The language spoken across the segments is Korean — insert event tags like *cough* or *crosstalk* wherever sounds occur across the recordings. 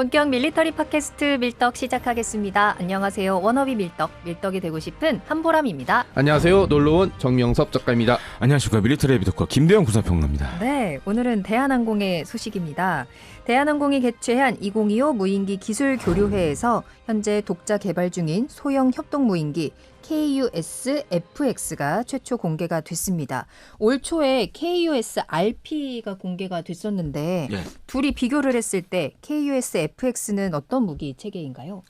본격 밀리터리 팟캐스트 밀떡 시작하겠습니다. 안녕하세요. 워너비 밀떡, 밀떡이 되고 싶은 한보람입니다. 안녕하세요. 놀러온 정명섭 작가입니다. 안녕하십니까 밀리터리 에비덕과 김대영 군사평론가입니다. 네, 오늘은 대한항공의 소식입니다. 대한항공이 개최한 2025 무인기 기술 교류회에서 현재 독자 개발 중인 소형 협동 무인기 KUS-FX가 최초 공개가 됐습니다. 올 초에 KUS-RP가 공개가 됐었는데 예. 둘이 비교를 했을 때 KUS-FX는 어떤 무기 체계인가요?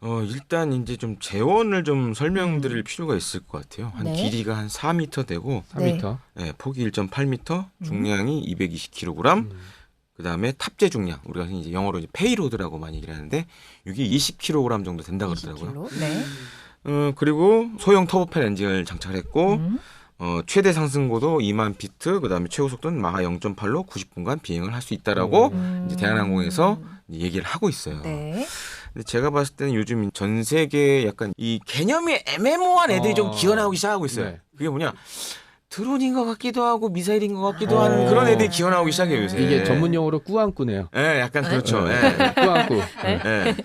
어 일단 이제 좀 재원을 좀 설명드릴 필요가 있을 것 같아요. 한 네. 길이가 한 4m 되고, 네. 3m. 예, 폭이 1.8m, 음. 중량이 220kg. 그 다음에 탑재 중량 우리가 이제 영어로 이제 페이로드라고 많이 얘기를 하는데 이게 20kg 정도 된다 그러더라고요. 20kg. 네. 어 그리고 소형 터보팬 엔진을 장착했고 음. 어, 최대 상승고도 2만 피트, 그 다음에 최고 속도는 마하 0.8로 90분간 비행을 할 수 있다라고 음. 이제 대한항공에서 얘기를 하고 있어요. 네. 근데 제가 봤을 때는 요즘 전 세계 약간 이 개념이 애매모호한 애들이 좀 어. 기어나오기 시작하고 있어요. 네. 그게 뭐냐? 드론인 것 같기도 하고 미사일인 것 같기도 어. 하는 그런 애들이 기어나오기 시작해요 요새. 이게 전문 용어로 꾸안꾸네요. 예, 약간 그렇죠. 네. 예. 꾸안꾸. 네.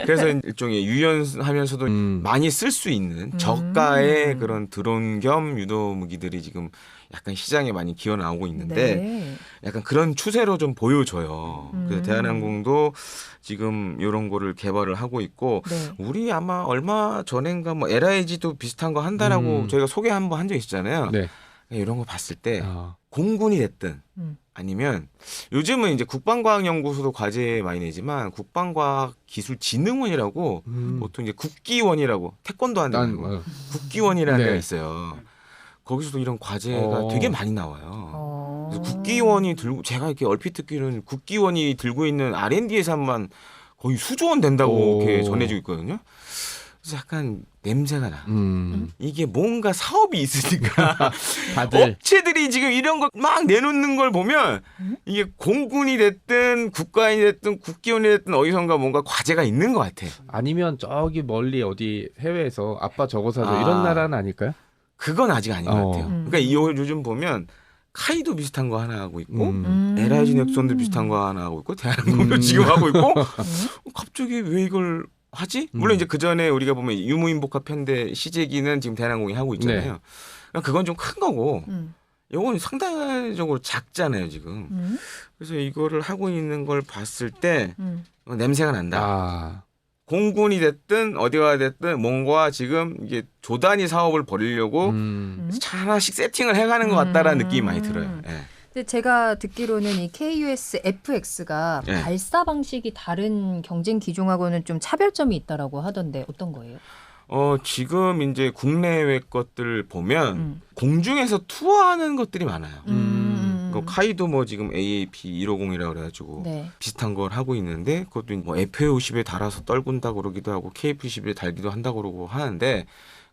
예. 그래서 일종의 유연하면서도 음. 많이 쓸 수 있는 음. 저가의 그런 드론 겸 유도 무기들이 지금 약간 시장에 많이 기어 나오고 있는데 네. 약간 그런 추세로 좀 보여져요. 음. 그래서 대한항공도 지금 이런 거를 개발을 하고 있고 네. 우리 아마 얼마 전엔가 뭐 LIG도 비슷한 거 한다라고 음. 저희가 소개 한번 한 적 있잖아요. 네. 이런 거 봤을 때 아, 공군이 됐든 음. 아니면 요즘은 이제 국방과학연구소도 과제 많이 내지만 국방과학기술진흥원이라고 음. 보통 이제 국기원이라고 태권도 난 한다는 거 어, 국기원이라는 네. 데가 있어요. 거기서도 이런 과제가 어. 되게 많이 나와요. 어. 그래서 국기원이 들고 제가 이렇게 얼핏 듣기로는 국기원이 들고 있는 R&D 예산만 거의 수조 원 된다고 오. 이렇게 전해지고 있거든요. 그래서 약간 냄새가 나. 음. 이게 뭔가 사업이 있으니까 *laughs* 다들 업체들이 지금 이런 거 막 내놓는 걸 보면 음? 이게 공군이 됐든 국가인이 됐든 국기원이 됐든 어디선가 뭔가 과제가 있는 것 같아. 아니면 저기 멀리 어디 해외에서 아빠 저거 사줘 아. 이런 나라는 아닐까요? 그건 아직 아닌 것 어. 같아요. 음. 그러니까 이 요즘 보면 카이도 비슷한 거 하나 하고 있고 음. 음. LIG 넥슨도 비슷한 거 하나 하고 있고 대한항공도 음. 지금 하고 있고 음. 어, 갑자기 왜 이걸 하지? 음. 물론 이제 그 전에 우리가 보면 유무인복합 현대 시제기는 지금 대한항공이 하고 있잖아요. 네. 그러니까 그건 좀 큰 거고 음. 이건 상당적으로 작잖아요 지금. 음. 그래서 이거를 하고 있는 걸 봤을 때 음. 어, 냄새가 난다. 아, 공군이 됐든 어디가 됐든 뭔가 지금 이게 조단위 사업을 벌이려고 음. 음. 차 하나씩 세팅을 해가는 것 같다라는 음. 느낌이 많이 들어요. 예. 근데 제가 듣기로는 이 KUS-FX가 네. 발사 방식이 다른 경쟁 기종하고는 좀 차별점이 있다라고 하던데 어떤 거예요? 어 지금 이제 국내외 것들 보면 음. 공중에서 투어하는 것들이 많아요. 음. 그 카이도 뭐 지금 AAP 150이라고 그래가지고 네. 비슷한 걸 하고 있는데 그것도 뭐 FA50에 달아서 떨군다 그러기도 하고 KF10에 달기도 한다 그러고 하는데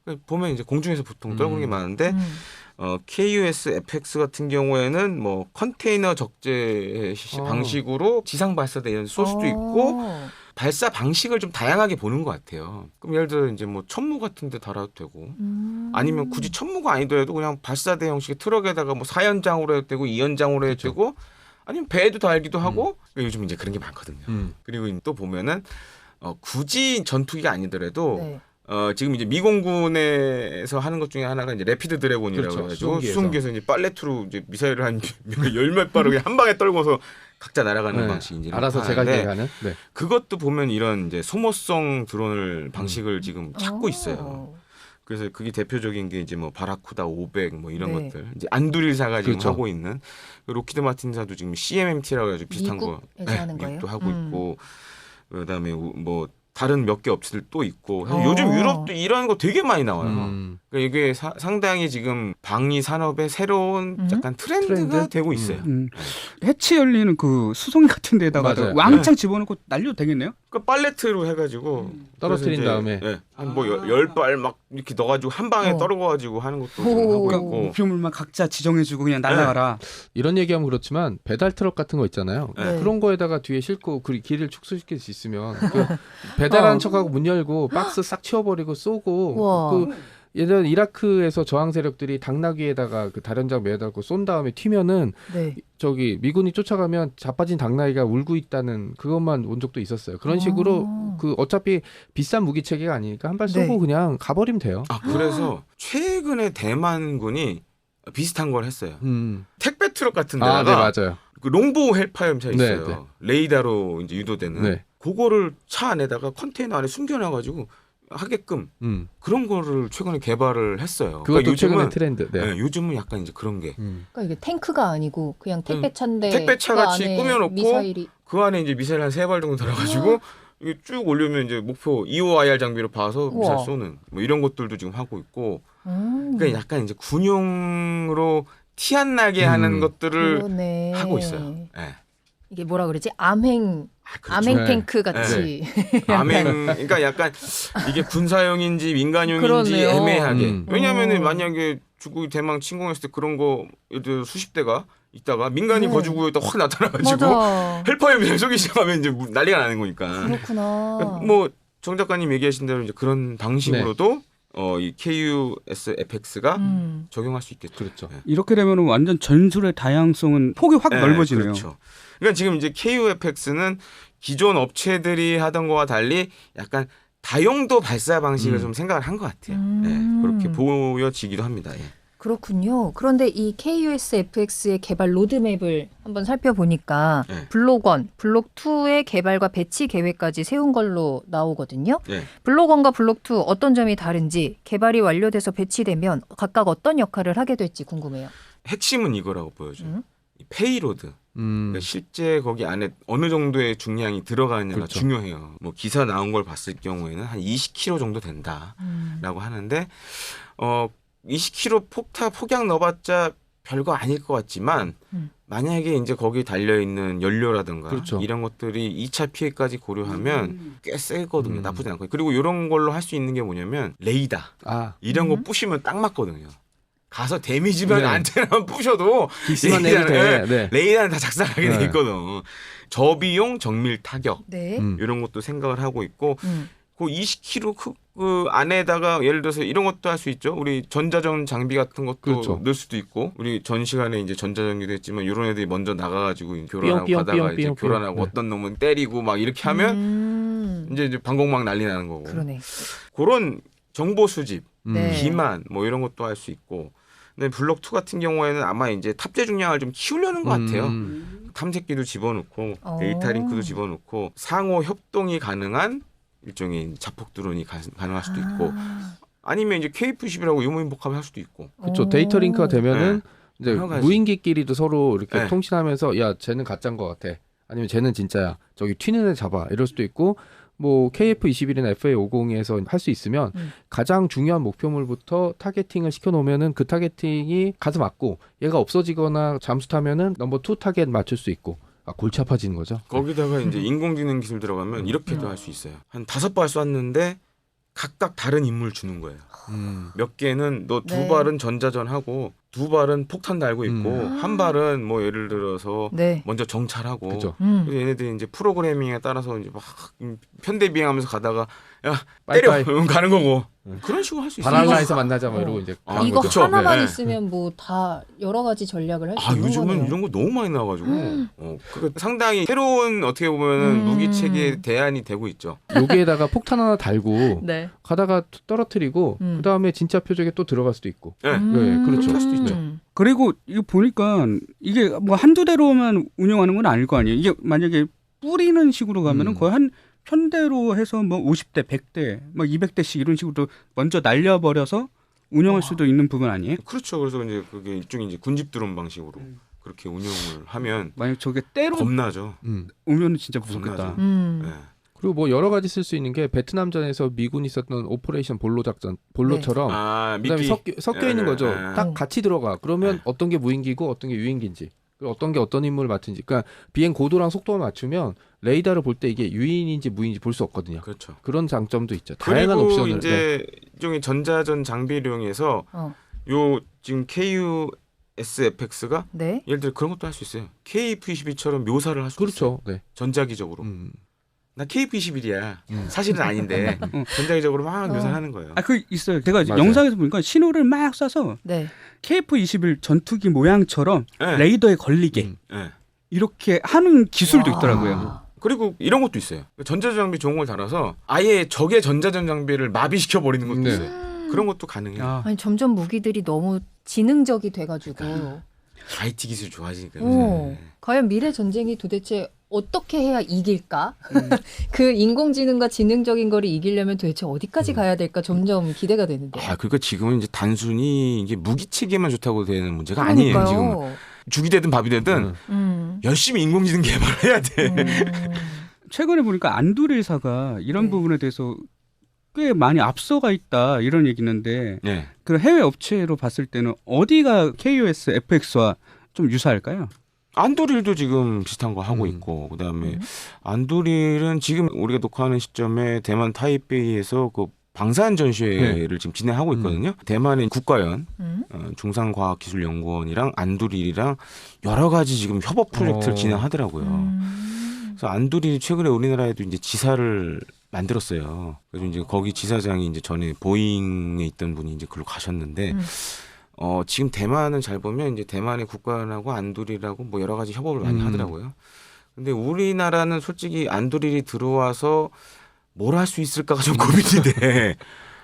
그 보면 이제 공중에서 보통 떨구는 게 음. 많은데 음. 어, KUS FX 같은 경우에는 뭐 컨테이너 적재 시- 어. 방식으로 지상 발사대 쏠 수도 있고 어. 발사 방식을 좀 다양하게 보는 것 같아요. 그럼 예를 들어 이제 뭐 천무 같은 데 달아도 되고 음. 아니면 굳이 천무가 아니더라도 그냥 발사대 형식의 트럭에다가 뭐 사연장으로 해도 되고 이연장으로 해도. 되고 아니면 배에도 달기도 하고 그러니까 요즘 이제 그런 게 많거든요. 음. 그리고 또 보면은 어, 굳이 전투기가 아니더라도 네. 어, 지금 이제 미공군에서 하는 것 중에 하나가 이제 레피드 드래곤이라고 그렇죠. 해가지고 수송기에서. 수송기에서 이제 빨래투로 이제 미사일을 한열 *laughs* 몇 발을 그냥 한 방에 떨궈서 각자 날아가는 네. 방식 이제 알아서 제가 계획하는. 네. 그것도 보면 이런 이제 소모성 드론을 방식을 지금 찾고 어. 있어요. 그래서 그게 대표적인 게 이제 뭐 바라쿠다 500 뭐 이런 네. 것들 이제 안두릴사가 지금 그렇죠. 하고 있는 그 로키드 마틴사도 지금 CMMT라고 해가지고 비슷한 거 미국에서 하는 거예요? 미국도 하고 음. 있고 그다음에 우- 뭐 다른 몇 개 업체들 또 있고 어. 요즘 유럽도 이런 거 되게 많이 나와요. 음. 그러니까 이게 사- 상당히 지금 방위 산업의 새로운 음. 약간 트렌드가 트렌드? 되고 있어요. 음. 해치 열리는 그 수송기 같은 데다가 맞아요. 왕창 집어넣고 날려도 되겠네요? 그 팔레트로 해가지고 떨어뜨린 그래서 다음에. 이제, 예, 한뭐 열 발 막 이렇게 넣어가지고 한 방에 어. 떨궈가지고 하는 것도 지금 오. 하고 그러니까 있고. 목표물만 각자 지정해주고 그냥 날라가라. 이런 얘기하면 그렇지만 배달 트럭 같은 거 있잖아요. 네. 그런 거에다가 뒤에 싣고 그 길을 축소시킬 수 있으면 그 배달하는 어. 척하고 문 열고 박스 싹 치워버리고 쏘고 우와. 그 예전 이라크에서 저항 세력들이 당나귀에다가 그 다련장 매달고 쏜 다음에 튀면은 네. 저기 미군이 쫓아가면 자빠진 당나귀가 울고 있다는 그것만 온 적도 있었어요. 그런 식으로 아. 그 어차피 비싼 무기 체계가 아니니까 한 발 쏘고 네. 그냥 가버리면 돼요. 아 그래서 최근에 대만군이 비슷한 걸 했어요. 음. 택배 트럭 같은 아, 데다가 네 맞아요. 그 롱보 헬파이어 차 네, 있어요. 네. 레이더로 이제 유도되는. 네. 그거를 차 안에다가 컨테이너 안에 숨겨놔가지고 하게끔 음. 그런 거를 최근에 개발을 했어요. 그것도 그러니까 요즘은 트렌드. 네. 네, 요즘은 약간 이제 그런 게그 음. 그러니까 이게 탱크가 아니고 그냥 택배차인데 택배차 그 같이 꾸며놓고 미사일이 그 안에 이제 미사일 한 세 발 정도 아. 달아가지고 이게 쭉 올리면 이제 목표 EOIR 장비로 봐서 미사일 우와. 쏘는 뭐 이런 것들도 지금 하고 있고 음, 그러니까 약간 이제 군용으로 티 안 나게 음. 하는 것들을 그러네. 하고 있어요. 예. 이게 뭐라 그러지? 암행 아, 그렇죠. 암행 네. 탱크 같이. *laughs* 암행 그러니까 약간 이게 군사용인지 민간용인지 그러네요. 애매하게 음. 왜냐하면은 어. 만약에 중국이 대망 침공했을 때 그런 거 수십 대가 있다가 민간인 네. 거주구에다 확 나타나가지고 미사일 쏘기 시작하면 이제 무- 난리가 나는 거니까 그렇구나. 뭐정 작가님 얘기하신 대로 이제 그런 방식으로도 네. 어, 이 KUS FX가 음. 적용할 수 있겠죠. 그렇죠. 네. 이렇게 되면 완전 전술의 다양성은 폭이 확 네, 넓어지네요. 그렇죠. 그러니까 지금 이제 KUFX는 기존 업체들이 하던 거와 달리 약간 다용도 발사 방식을 음. 좀 생각을 한 것 같아요. 음. 네, 그렇게 보여지기도 합니다. 예. 그렇군요. 그런데 이 KUSFX의 개발 로드맵을 한번 살펴보니까 네. 블록 1, 블록 2의 개발과 배치 계획까지 세운 걸로 나오거든요. 네. 블록 1과 블록 2 어떤 점이 다른지 개발이 완료돼서 배치되면 각각 어떤 역할을 하게 될지 궁금해요. 핵심은 이거라고 보여줘요. 음. 이 페이로드. 음. 그러니까 실제 거기 안에 어느 정도의 중량이 들어가느냐가 그렇죠. 중요해요. 뭐 기사 나온 걸 봤을 경우에는 한 20kg 정도 된다. 음. 라고 하는데 어 20kg 폭타 폭약 넣어봤자 별거 아닐 것 같지만 음. 만약에 이제 거기 달려 있는 연료라든가 그렇죠. 이런 것들이 2차 피해까지 고려하면 꽤 세거든요. 음. 나쁘지 않고 그리고 이런 걸로 할 수 있는 게 뭐냐면 레이더 아, 이런 음. 거 부시면 딱 맞거든요. 가서 데미지만 네. 안테나만 부셔도 기스만 내도 돼. 레이더는, 네. 레이더는 다 작살나게 돼 네. 있거든. 저비용 정밀 타격 네. 음. 이런 것도 생각을 하고 있고 음. 그 20kg 그, 그 안에다가 예를 들어서 이런 것도 할 수 있죠. 우리 전자전 장비 같은 것도 그렇죠. 넣을 수도 있고 우리 전 시간에 이제 전자전기도 했지만 이런 애들이 먼저 나가가지고 교란하고 삐용, 가다가 삐용, 이제 삐용, 교란하고 삐용. 어떤 놈은 때리고 막 이렇게 하면 음. 이제 이제 방공망 난리 나는 거고 그러네. 그런 정보 수집, 음. 네. 기만 뭐 이런 것도 할 수 있고. 근데 블록 2 같은 경우에는 아마 이제 탑재 중량을 좀 키우려는 것 같아요. 음. 탐색기도 집어넣고 어. 데이터 링크도 집어넣고 상호 협동이 가능한 일종의 자폭 드론이 가, 능할 수도 있고 아. 아니면 이제 KF10이라고 유무인 복합을 할 수도 있고 그렇죠. 오. 데이터 링크가 되면은 이제 여러 가지. 무인기끼리도 서로 이렇게 네. 통신하면서 야 쟤는 가짜인 것 같아. 아니면 쟤는 진짜야. 저기 튀는 애 잡아. 이럴 수도 있고 뭐 KF21이나 FA50에서 할 수 있으면 음. 가장 중요한 목표물부터 타겟팅을 시켜놓으면은 그 타겟팅이 가서 맞고 얘가 없어지거나 잠수 타면은 넘버 투 타겟 맞출 수 있고 아 골치 아파지는 거죠. 거기다가 이제 인공지능 기술 들어가면 이렇게도 음. 할수 있어요. 한 다섯 발 쐈는데 각각 다른 임무를 주는 거예요. 음. 몇 개는 너 두 네. 발은 전자전 하고 두 발은 폭탄 달고 있고 음. 한 발은 뭐 예를 들어서 네. 먼저 정찰하고 그죠. 음. 그래서 얘네들이 이제 프로그래밍에 따라서 이제 막 편대 비행하면서 가다가 야 때려 빠이빠이. *laughs* 이러면 가는 거고 음. 그런 식으로 할 수 있어요. 바랄라에서 만나자 뭐 어. 이러고 이제 아, 이거 거죠. 하나만 네. 있으면 뭐 다 여러 가지 전략을 할 수 아 있는 요즘은 거네요. 이런 거 너무 많이 나와가지고 음. 어, 그 상당히 새로운 어떻게 보면 은 음. 무기 체계 대안이 되고 있죠. 여기에다가 폭탄 하나 달고 *laughs* 네. 가다가 떨어뜨리고 음. 그 다음에 진짜 표적에 또 들어갈 수도 있고. 네. 네, 그렇죠. 할 수도 있죠. 음. 그리고 이거 보니까 이게 뭐 한두 대로만 운영하는 건 아닐 거 아니에요. 이게 만약에 뿌리는 식으로 가면은 음. 거의 한 편대로 해서 뭐 50대, 100대, 뭐 200대씩 이런 식으로 먼저 날려버려서 운영할 와. 수도 있는 부분 아니에요? 그렇죠. 그래서 이제 그게 일종의 이제 군집 드론 방식으로 음. 그렇게 운영을 하면 만약 저게 때로 겁나죠. 음. 오면 진짜 무섭겠다. 겁나죠. 음. 네. 그리고 뭐 여러 가지 쓸 수 있는 게 베트남전에서 미군이 썼던 오퍼레이션 볼로 작전 볼로처럼 아 그다음에 섞여, 섞여 있는 예, 거죠. 예, 예. 딱 음. 같이 들어가. 그러면 네. 어떤 게 무인기고 어떤 게 유인기인지 어떤 게 어떤 임무를 맡은지. 그러니까 비행 고도랑 속도만 맞추면 레이더를 볼 때 이게 유인인지 무인인지 볼 수 없거든요. 그렇죠. 그런 장점도 있죠. 다양한 그리고 옵션을 네. 이제 일종의 전자전 장비를 이용해서 어. 요 지금 KUSFX가 네. 예를 들어 그런 것도 할 수 있어요. KF22처럼 묘사를 할 수 있어요. 그렇죠. 네. 전자기적으로. 음. 나 KF-21이야. 음. 사실은 아닌데 *laughs* 음. 전자기적으로 막 어. 묘사를 하는 거예요. 아 그 있어요. 제가 맞아요. 영상에서 보니까 신호를 막 쏴서 네. KF-21 전투기 모양처럼 네. 레이더에 걸리게 음. 네. 이렇게 하는 기술도 와. 있더라고요. 그리고 이런 것도 있어요. 전자장비 종을 달아서 아예 적의 전자전장비를 마비시켜 버리는 것도 네. 있어요. 그런 것도 가능해요. 아, 아니 점점 무기들이 너무 지능적이 돼가지고 IT 기술 좋아지니까. 어. 과연 미래 전쟁이 도대체 어떻게 해야 이길까? 음. *laughs* 그 인공지능과 지능적인 거를 이기려면 도대체 어디까지 음. 가야 될까 점점 기대가 되는데. 아, 그러니까 지금은 이제 단순히 이게 무기 체계만 좋다고 되는 문제가 아니에요. 지금 그러니까요. 죽이 되든 밥이 되든 음. 음. 열심히 인공지능 개발해야 돼. 음. *laughs* 최근에 보니까 안두릴사가 이런 네. 부분에 대해서 꽤 많이 앞서가 있다 이런 얘기는데 네. 그 해외 업체로 봤을 때는 어디가 KOS FX와 좀 유사할까요? 안도릴도 지금 비슷한 거 하고 음. 있고 그다음에 음. 안도릴은 지금 우리가 녹화하는 시점에 대만 타이베이에서 그 방사한 전시회를 지금 진행하고 있거든요. 대만의 국가연 음. 어, 중상과학기술연구원이랑 안두릴이랑 여러 가지 지금 협업 프로젝트를 어. 진행하더라고요. 음. 그래서 안두릴이 최근에 우리나라에도 이제 지사를 만들었어요. 그래서 이제 거기 지사장이 이제 전에 보잉에 있던 분이 이제 글로 가셨는데 음. 어 지금 대만은 잘 보면 이제 대만의 국가연하고 안두릴하고 뭐 여러 가지 협업을 많이 음. 하더라고요. 근데 우리나라는 솔직히 안두릴이 들어와서 뭘 할 수 있을까가 좀 고민이 돼.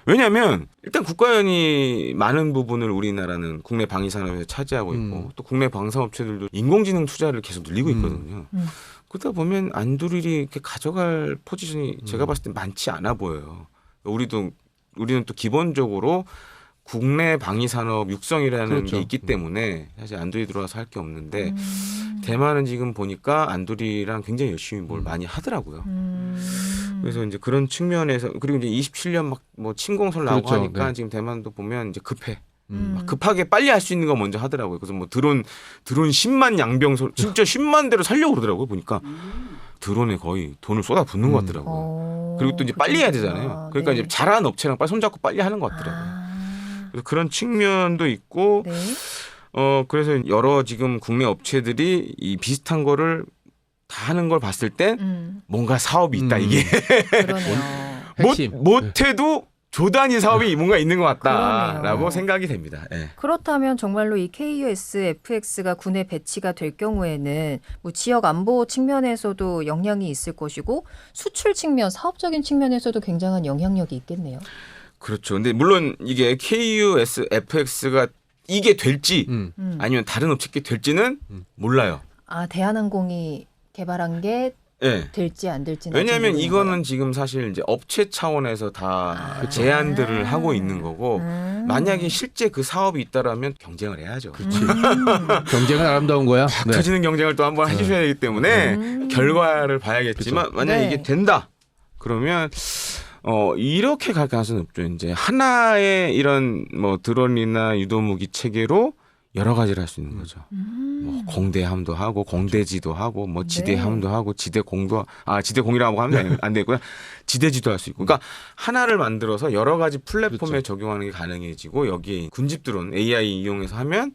왜냐하면 일단 국가연이 많은 부분을 우리나라는 국내 방위 산업에서 차지하고 있고 음. 또 국내 방산업체들도 인공지능 투자를 계속 늘리고 음. 있거든요. 음. 그러다 보면 안두릴이 이렇게 가져갈 포지션이 제가 음. 봤을 때 많지 않아 보여요. 우리도 우리는 또 기본적으로 국내 방위 산업 육성이라는 그렇죠. 게 있기 때문에 사실 안두리 들어와서 할 게 없는데 음. 대만은 지금 보니까 안두리랑 굉장히 열심히 뭘 음. 많이 하더라고요. 음. 그래서 이제 그런 측면에서 그리고 이제 27년 막 뭐 침공설 나오고 그렇죠. 하니까 네. 지금 대만도 보면 이제 급해. 음. 막 급하게 빨리 할 수 있는 거 먼저 하더라고요. 그래서 뭐 드론 드론 10만 양병 소 진짜 10만 대로 살려고 그러더라고요. 보니까 드론에 거의 돈을 쏟아 붓는 것 음. 같더라고요. 어, 그리고 또 이제 그 빨리 해야. 되잖아요. 그러니까 네. 이제 잘하는 업체랑 빨리 손잡고 빨리 하는 것 같더라고요. 아. 그래서 그런 측면도 있고 네. 어 그래서 여러 지금 국내 업체들이 이 비슷한 거를 다 하는 걸 봤을 때 음. 뭔가 사업이 있다 음. 이게. 못 못해도 조단위 사업이 뭔가 있는 것 같다라고 그러네요. 생각이 됩니다. 예. 그렇다면 정말로 이 KUS, FX가 군에 배치가 될 경우에는 뭐 지역 안보 측면에서도 영향이 있을 것이고 수출 측면, 사업적인 측면에서도 굉장한 영향력이 있겠네요. 그렇죠. 근데 물론 이게 KUS FX가 이게 될지 음. 음. 아니면 다른 업체께 될지는 음. 몰라요. 아 대한항공이 개발한 게 예. 될지 안 될지는 왜냐하면 이거는 모르는 지금 사실 이제 업체 차원에서 다 아. 그 제안들을 하고 있는 거고 거예요. 음. 만약에 실제 그 사업이 있다라면 경쟁을 해야죠. 음. *laughs* 경쟁은 아름다운 거야. 네. 터지는 경쟁을 또 한번 해주셔야 되기 때문에 음. 결과를 봐야겠지만 만약에 네. 이게 된다 그러면 어 이렇게 갈 가능성은 없죠. 이제 하나의 이런 뭐 드론이나 유도무기 체계로 여러 가지를 할 수 있는 거죠. 음. 뭐 공대함도 하고 공대지도 하고 뭐 네. 지대함도 하고 지대공도 아 지대공이라고 하면 안 되고요. 지대지도 할 수 있고. 그러니까 하나를 만들어서 여러 가지 플랫폼에 그렇죠. 적용하는 게 가능해지고 여기에 군집 드론 AI 이용해서 하면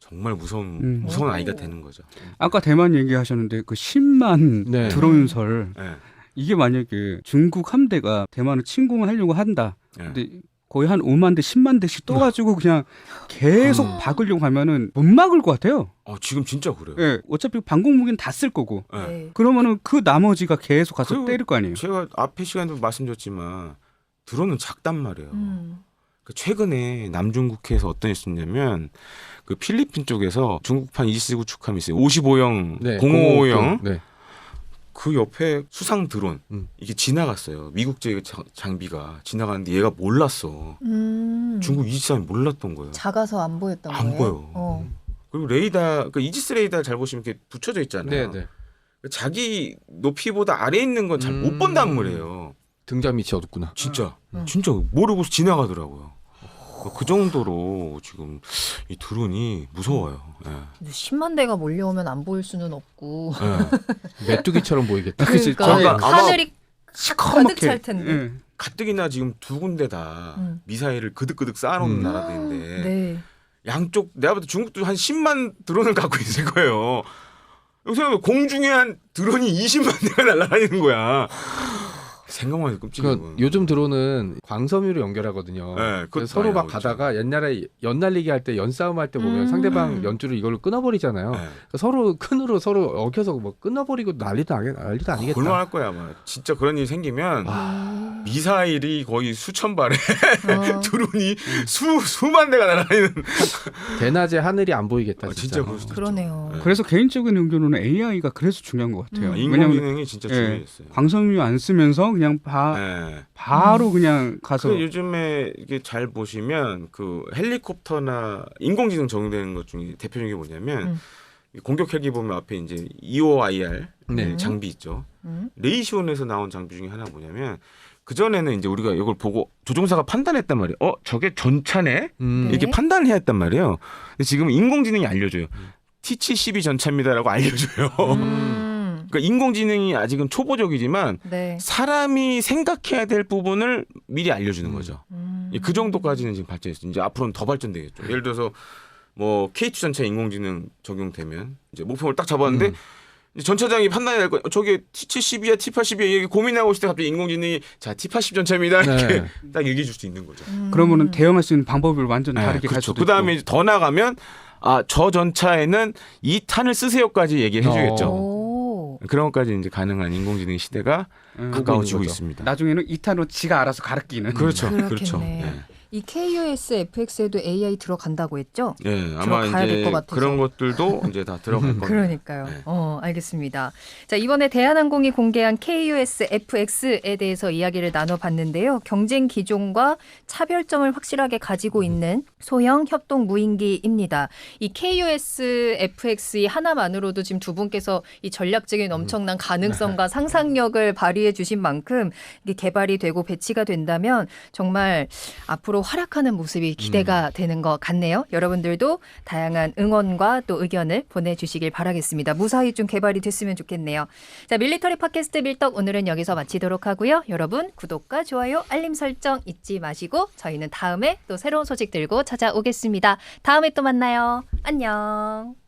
정말 무서운 음. 무서운 오. 아이가 되는 거죠. 아까 대만 얘기하셨는데 그 10만 네. 드론설 예. 이게 만약에 중국 함대가 대만을 침공을 하려고 한다. 예. 근데 거의 한 5만 대, 10만 대씩 떠가지고 그냥 계속 음. 박으려고 하면은 못 막을 것 같아요. 어, 지금 진짜 그래요. 예, 어차피 방공 무기는 다 쓸 거고. 예. 네. 그러면은 그 나머지가 계속 가서 때릴 거 아니에요. 제가 앞에 시간에도 말씀드렸지만 드론은 작단 말이에요. 음. 그 최근에 남중국해에서 어떤 일이 있었냐면 그 필리핀 쪽에서 중국판 이지스 구축함이 있어요. 55형, 네. 055형 네. 그 옆에 수상 드론 음. 이게 지나갔어요. 미국제 장- 장비가 지나가는데 얘가 몰랐어. 음. 중국 이지스 함이 몰랐던 거예요. 작아서 안 보였던 안 거예요. 보여. 어. 그리고 레이더, 그 이지스 레이더 잘 보시면 이렇게 붙여져 있잖아요. 네, 네. 자기 높이보다 아래 있는 건 잘못 음. 본단 말이에요. 등잔 밑이 어둡구나. 진짜 음. 진짜 모르고 지나가더라고요. 그 정도로 지금 이 드론이 무서워요. 예. 10만 대가 몰려오면 안 보일 수는 없고. 예. *laughs* 메뚜기처럼 보이겠다. 그치. 그러니까 그러니까 아마 하늘이 가득 찰 텐데. 예. 가뜩이나 지금 두 군데 다 음. 미사일을 그득그득 쌓아놓은 음. 나라들인데 네. 양쪽 내가 볼 때 중국도 한 10만 드론을 갖고 있을 거예요. 생각해 공중에 한 드론이 20만 대가 날아다니는 거야. 생각만 해도 끔찍해. 그 요즘 드론은 광섬유로 연결하거든요. 네, 그래서 서로 막 나오죠. 가다가 옛날에 연 날리기 할 때 연싸움 할 때 보면 음. 상대방 네. 연줄을 이걸로 끊어버리잖아요. 네. 그러니까 서로 끈으로 서로 어겨서 뭐 끊어버리고 난리도 아니, 난리도 아니겠다. 곤란할 거야 아마. 진짜 그런 일이 생기면 아. 미사일이 거의 수천 발에 어. *laughs* 드론이 수 수만 대가 날아다니는. 대낮에 하늘이 안 보이겠다. 어, 진짜. 진짜 그럴 수도 있죠. 그러네요. 네. 그래서 개인적인 의견으로는 AI가 그래서 중요한 것 같아요. 음. 왜냐하면 인공지능이 진짜 예, 중요했어요. 광섬유 안 쓰면서 그냥 바, 네. 바로 그냥 가서 그 요즘에 이게 잘 보시면 그 헬리콥터나 인공지능 적용되는 것 중에 대표적인 게 뭐냐면 음. 이 공격 헬기 보면 앞에 이제 EOIR 네. 장비 있죠. 음. 레이시온에서 나온 장비 중에 하나 뭐냐면 그 전에는 이제 우리가 이걸 보고 조종사가 판단했단 말이에요. 어 저게 전차네 음. 네. 이렇게 판단을 해야 했단 말이에요. 근데 지금 인공지능이 알려줘요. T72 전차입니다라고 알려줘요. 음. *laughs* 그러니까 인공지능이 아직은 초보적이지만 네. 사람이 생각해야 될 부분을 미리 알려주는 음. 거죠. 음. 그 정도까지는 지금 발전했어요. 이제 앞으로는 더 발전되겠죠. 예를 들어서 뭐 K2 전차 인공지능 적용되면 이제 목표를 딱 잡았는데 음. 전 차장이 판단해야 될 거. 어, 저게 T70이야, T80이야 이게 고민하고 있을 때 갑자기 인공지능이 자 T80 전차입니다 이렇게 네. 딱 얘기해 줄 수 있는 거죠. 음. 그러면은 대응할 수 있는 방법을 완전 다르게 갈 그렇죠. 수도 그 다음에 있고. 더 나가면 아 저 전차에는 이 탄을 쓰세요까지 얘기해 주겠죠. 오. 그런 것까지 이제 가능한 인공지능 시대가 음, 가까워지고. 있습니다. 나중에는 이탄으로 지가 알아서 가르키는. 그렇죠. 그렇겠네. 그렇죠. 예. 이 KUS FX에도 AI 들어간다고 했죠? 예, 아마 이제. 그런 것들도 *laughs* 이제 다 들어갈 겁니다. 그러니까요. 네. 어, 알겠습니다. 자, 이번에 대한항공이 공개한 KUS FX에 대해서 이야기를 나눠봤는데요. 경쟁 기종과 차별점을 확실하게 가지고 있는 소형 협동 무인기입니다. 이 KUS FX 하나만으로도 지금 두 분께서 이 전략적인 엄청난 가능성과 *laughs* 상상력을 발휘해 주신 만큼 이게 개발이 되고 배치가 된다면 정말 앞으로 활약하는 모습이 기대가 되는 것 같네요. 여러분들도 다양한 응원과 또 의견을 보내주시길 바라겠습니다. 무사히 좀 개발이 됐으면 좋겠네요. 자, 밀리터리 팟캐스트 밀떡 오늘은 여기서 마치도록 하고요. 여러분 구독과 좋아요, 알림 설정 잊지 마시고 저희는 다음에 또 새로운 소식 들고 찾아오겠습니다. 다음에 또 만나요. 안녕.